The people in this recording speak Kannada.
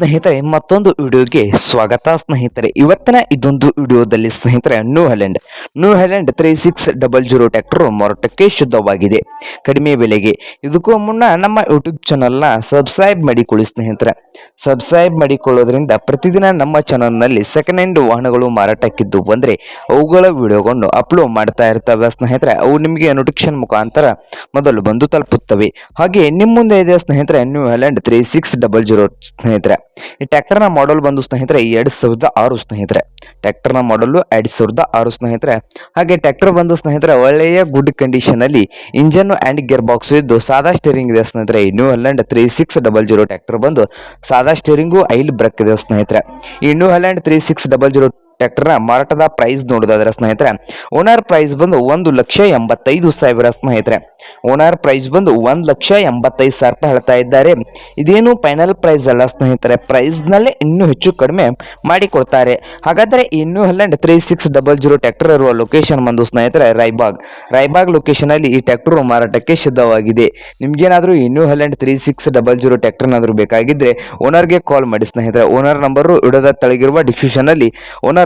ಸ್ನೇಹಿತರೆ, ಮತ್ತೊಂದು ವಿಡಿಯೋಗೆ ಸ್ವಾಗತ ಸ್ನೇಹಿತರೆ. ಇವತ್ತಿನ ಇದೊಂದು ವಿಡಿಯೋದಲ್ಲಿ ಸ್ನೇಹಿತರೆ New Holland New Holland three six double zero tractor ಮಾರಾಟಕ್ಕೆ ಶುದ್ಧವಾಗಿದೆ. ಕಡಿಮೆ ಬೆಲೆಗೆ. ಇದಕ್ಕೂ ಮುನ್ನ ನಮ್ಮ ಯೂಟ್ಯೂಬ್ ಚಾನಲ್ನ ಸಬ್ಸ್ಕ್ರೈಬ್ ಮಾಡಿಕೊಳ್ಳಿ ಸ್ನೇಹಿತರೆ. ಸಬ್ಸ್ಕ್ರೈಬ್ ಮಾಡಿಕೊಳ್ಳೋದ್ರಿಂದ ಪ್ರತಿದಿನ ನಮ್ಮ ಚಾನಲ್ನಲ್ಲಿ ಸೆಕೆಂಡ್ ಹ್ಯಾಂಡ್ ವಾಹನಗಳು ಮಾರಾಟಕ್ಕಿದ್ದು ಬಂದರೆ ಅವುಗಳ ವಿಡಿಯೋಗಳನ್ನು ಅಪ್ಲೋಡ್ ಮಾಡ್ತಾ ಇರ್ತವೆ ಸ್ನೇಹಿತರೆ. ಅವು ನಿಮಗೆ ನೋಟಿಫಿಕೇಶನ್ ಮುಖಾಂತರ ಮೊದಲು ಬಂದು ತಲುಪುತ್ತವೆ. ಹಾಗೆ ನಿಮ್ಮ ಮುಂದೆ ಇದೆ ಸ್ನೇಹಿತರೆ New Holland three six double zero ಸ್ನೇಹಿತರೆ. ಈ ಟ್ರ್ಯಾಕ್ಟರ್ನ ಮಾಡಲ್ ಬಂದು ಸ್ನೇಹಿತರೆ ಎರಡು ಸಾವಿರದ ಆರು ಸ್ನೇಹಿತರೆ. ಟ್ರ್ಯಾಕ್ಟರ್ನ ಮಾಡಲು ಎರಡು ಸಾವಿರದ ಆರು ಸ್ನೇಹಿತರೆ. ಹಾಗೆ ಟ್ರ್ಯಾಕ್ಟರ್ ಬಂದು ಸ್ನೇಹಿತರೆ, ಒಳ್ಳೆಯ ಗುಡ್ ಕಂಡೀಷನ್ ಅಲ್ಲಿ ಇಂಜನ್ ಆ್ಯಂಡ್ ಗೇರ್ ಬಾಕ್ಸ್ ಇದ್ದು ಸಾದಾ ಸ್ಟೇರಿಂಗ್ ಇದೆ ಸ್ನೇಹಿತರೆ. New Holland three six double zero tractor ಬಂದು ಸಾದಾ ಸ್ಟೇರಿಂಗು ಐಲ್ ಬ್ರೇಕ್ ಇದೆ ಸ್ನೇಹಿತರೆ. ಈ New Holland three six double zero ಟ್ರ್ಯಾಕ್ಟರ್ನ ಮಾರಾಟದ ಪ್ರೈಸ್ ನೋಡೋದಾದ್ರೆ ಸ್ನೇಹಿತರೆ. ಓನರ್ ಪ್ರೈಸ್ ಬಂದು ಒಂದು ಲಕ್ಷ ಎಂಬತ್ತೈದು ಸಾವಿರ ಸ್ನೇಹಿತರೆ. ಓನರ್ ಪ್ರೈಸ್ ಬಂದು ಒಂದು ಲಕ್ಷ ಎಂಬತ್ತೈದು ಸಾವಿರ ರೂಪಾಯಿ ಹೇಳ್ತಾ ಇದ್ದಾರೆ. ಇದೇನು ಫೈನಲ್ ಪ್ರೈಸ್ ಅಲ್ಲ ಸ್ನೇಹಿತರೆ. ಪ್ರೈಸ್ನಲ್ಲೇ ಇನ್ನೂ ಹೆಚ್ಚು ಕಡಿಮೆ ಮಾಡಿಕೊಡ್ತಾರೆ. ಹಾಗಾದರೆ ಇನ್ನೂ Holland three six double zero tractor ಇರುವ ಲೊಕೇಶನ್ ಬಂದು ಸ್ನೇಹಿತರೆ ರಾಯ್ಬಾಗ್ ರಾಯ್ಬಾಗ್ ಲೊಕೇಶನಲ್ಲಿ ಈ ಟ್ರ್ಯಾಕ್ಟರ್ ಮಾರಾಟಕ್ಕೆ ಸಿದ್ಧವಾಗಿದೆ. ನಿಮ್ಗೇನಾದರೂ ಇನ್ನೂ Holland three six double zero ಟ್ರ್ಯಾಕ್ಟರ್ನಾದರೂ ಬೇಕಾಗಿದ್ದರೆ ಓನರ್ಗೆ ಕಾಲ್ ಮಾಡಿ ಸ್ನೇಹಿತರೆ. ಓನರ್ ನಂಬರು ಇಡದ ತಳಗಿರುವ ಡಿಸ್ಕ್ರಿಪ್ಷನಲ್ಲಿ ಓನರ್